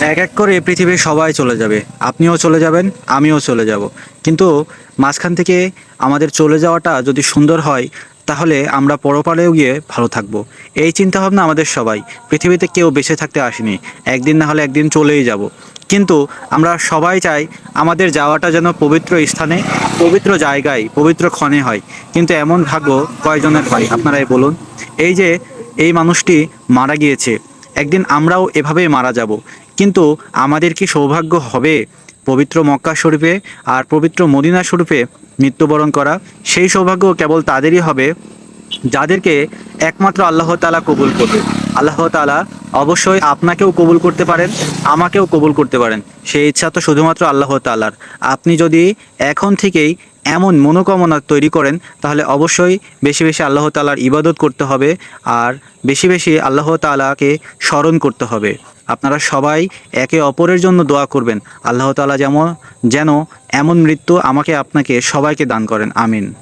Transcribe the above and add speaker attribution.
Speaker 1: এক এক করে পৃথিবীর সবাই চলে যাবে। আপনিও চলে যাবেন, আমিও চলে যাব। কিন্তু মাঝখান থেকে আমাদের চলে যাওয়াটা যদি সুন্দর হয়, তাহলে আমরা পরপারেও গিয়ে ভালো থাকব। এই চিন্তাভাবনা আমাদের সবাই। পৃথিবীতে কেউ বেঁচে থাকতে আসেনি। একদিন না হলে একদিন চলেই যাব। কিন্তু আমরা সবাই চাই আমাদের যাওয়াটা যেন পবিত্র স্থানে, পবিত্র জায়গায়, পবিত্র ক্ষণে হয়। কিন্তু এমন ভাগ্য কয়জনের হয়? আপনারাই বলুন। এই যে এই মানুষটি মারা গিয়েছে একদিন আমরাও এভাবেই মারা যাব। কিন্তু আমাদের কি সৌভাগ্য হবে? পবিত্র মক্কা শরীফে আর পবিত্র মদিনা শরীফে মৃত্যুবরণ করা সেই সৌভাগ্য কেবল তাদেরই হবে, যাদেরকে একমাত্র আল্লাহ তালা কবুল করবে। আল্লাহ তালা অবশ্যই আপনাকেও কবুল করতে পারেন, আমাকেও কবুল করতে পারেন। সেই ইচ্ছা তো শুধুমাত্র আল্লাহ তালার আপনি যদি এখন থেকেই এমন মনোকামনা তৈরি করেন, তাহলে অবশ্যই বেশি বেশি আল্লাহ তালার ইবাদত করতে হবে আর বেশি বেশি আল্লাহ তালাকে স্মরণ করতে হবে। আপনারা সবাই একে অপরের জন্য দোয়া করবেন। আল্লাহ তালা যেমন, যেন এমন মৃত্যু আমাকে, আপনাকে সবাইকে দান করেন। আমিন।